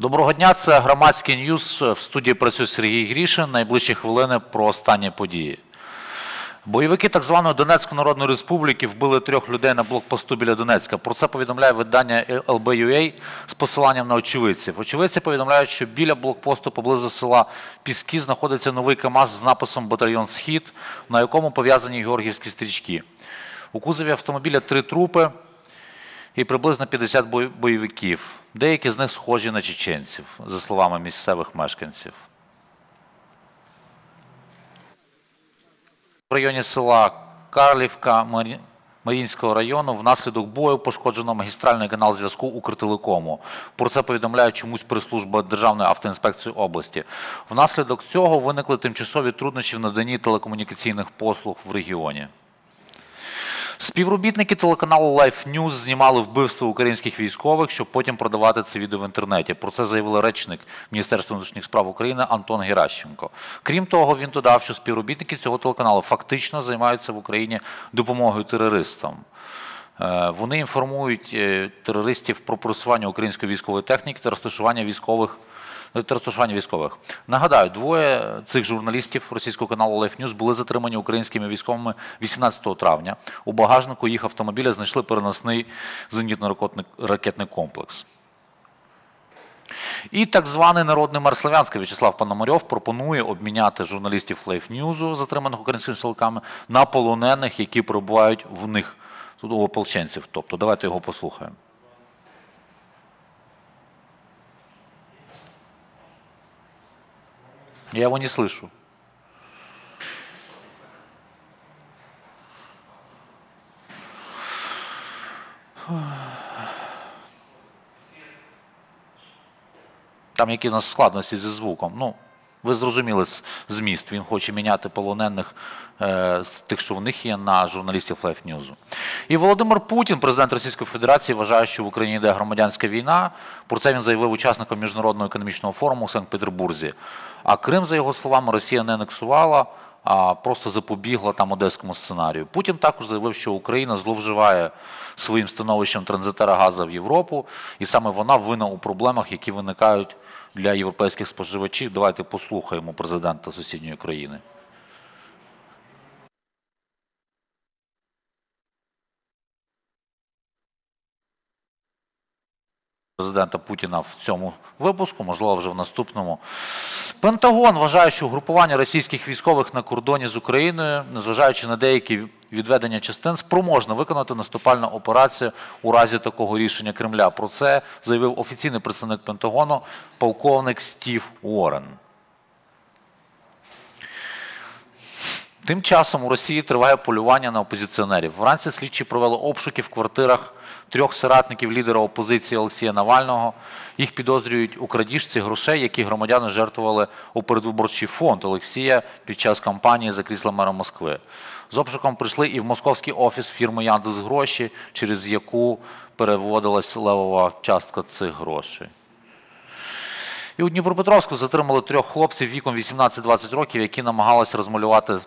Доброго дня, це громадський ньюз. В студії працює Сергій Грішин. Найближчі хвилини про останні події. Бойовики так званої Донецької Народної Республіки вбили трьох людей на блокпосту біля Донецька. Про це повідомляє видання LBUA з посиланням на очевидців. Очевидці повідомляють, що біля блокпосту поблизу села Піски знаходиться новий КАМАЗ з написом Батальйон Схід, на якому пов'язані георгіївські стрічки. У кузові автомобіля три трупи і приблизно 50 бойовиків. Деякі з них схожі на чеченців, за словами місцевих мешканців. В районі села Карлівка Марінського району внаслідок бою пошкоджено магістральний канал зв'язку Укртелекому. Про це повідомляє чомусь прес-служба Державної автоінспекції області. Внаслідок цього виникли тимчасові труднощі в наданні телекомунікаційних послуг в регіоні. Співробітники телеканалу Life News знімали вбивство українських військових, щоб потім продавати це відео в інтернеті. Про це заявив речник Міністерства внутрішніх справ України Антон Геращенко. Крім того, він додав, що співробітники цього телеканалу фактично займаються в Україні допомогою терористам. Е, Вони інформують е, терористів про просування української військової техніки та розташування військових. Та розташування військових. Нагадаю, двоє цих журналістів російського каналу Life News були затримані українськими військовими 18 травня. У багажнику їх автомобіля знайшли переносний зенітно-ракетний комплекс. І так званий народний мер Слов'янська В'ячеслав Пономарьов пропонує обміняти журналістів Life News, затриманих українськими силками, на полонених, які перебувають в них у ополченців. Тобто, давайте його послухаємо. Я его не слышу. Там які в нас складності зі звуком. Ну, ви зрозуміли зміст. Він хоче міняти полонених е, з тих, що в них є, на журналістів Life News. І Володимир Путін, президент Російської Федерації, вважає, що в Україні йде громадянська війна. Про це він заявив учасникам міжнародного економічного форуму у Санкт-Петербурзі. А Крим, за його словами, Росія не анексувала, просто запобігла там одеському сценарію. Путін також заявив, що Україна зловживає своїм становищем транзитера газу в Європу, і саме вона винна у проблемах, які виникають для європейських споживачів. Давайте послухаємо президента сусідньої країни. Президента Путіна в цьому випуску, можливо, вже в наступному. Пентагон вважає, що групування російських військових на кордоні з Україною, незважаючи на деякі відведення частин, спроможно виконати наступальну операцію у разі такого рішення Кремля. Про це заявив офіційний представник Пентагону, полковник Стів Уоррен. Тим часом у Росії триває полювання на опозиціонерів. Вранці слідчі провели обшуки в квартирах трьох соратників лідера опозиції Олексія Навального. Їх підозрюють у крадіжці грошей, які громадяни жертвували у передвиборчий фонд Олексія під час кампанії за крісло мера Москви. З обшуком прийшли і в московський офіс фірми Яндекс Гроші, через яку переводилась левова частка цих грошей. І у Дніпропетровську затримали трьох хлопців віком 18-20 років, які намагалися розмалювати роз-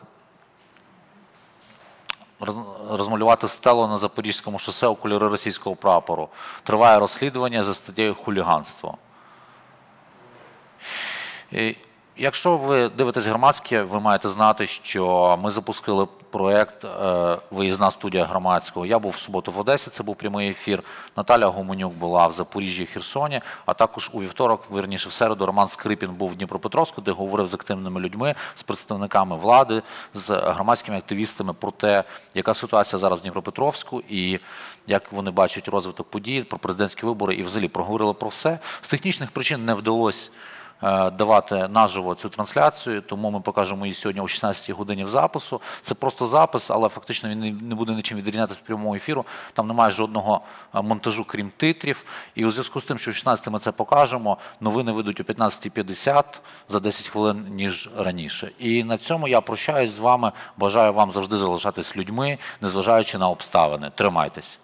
розмалювати стелу на Запорізькому шосе у кольори російського прапору. Триває розслідування за статтєю хуліганство. Якщо ви дивитесь громадське, ви маєте знати, що ми запустили проєкт е, Виїзна студія громадського. Я був в суботу в Одесі, це був прямий ефір. Наталя Гуменюк була в Запоріжжі Херсоні, а також у вівторок, вірніше в середу, Роман Скрипін був в Дніпропетровську, де говорив з активними людьми, з представниками влади, з громадськими активістами про те, яка ситуація зараз в Дніпропетровську і як вони бачать розвиток подій, про президентські вибори і взагалі проговорили про все. З технічних причин не вдалося давати наживо цю трансляцію, тому ми покажемо її сьогодні о 16 годині в запису. Це просто запис, але фактично він не- буде нічим відрізнятися в прямому ефіру. Там немає жодного е, монтажу, крім титрів. І у зв'язку з тим, що о 16 ми це покажемо, новини вийдуть о 15.50 за 10 хвилин, ніж раніше. І на цьому я прощаюсь з вами. Бажаю вам завжди залишатись людьми, незважаючи на обставини. Тримайтесь.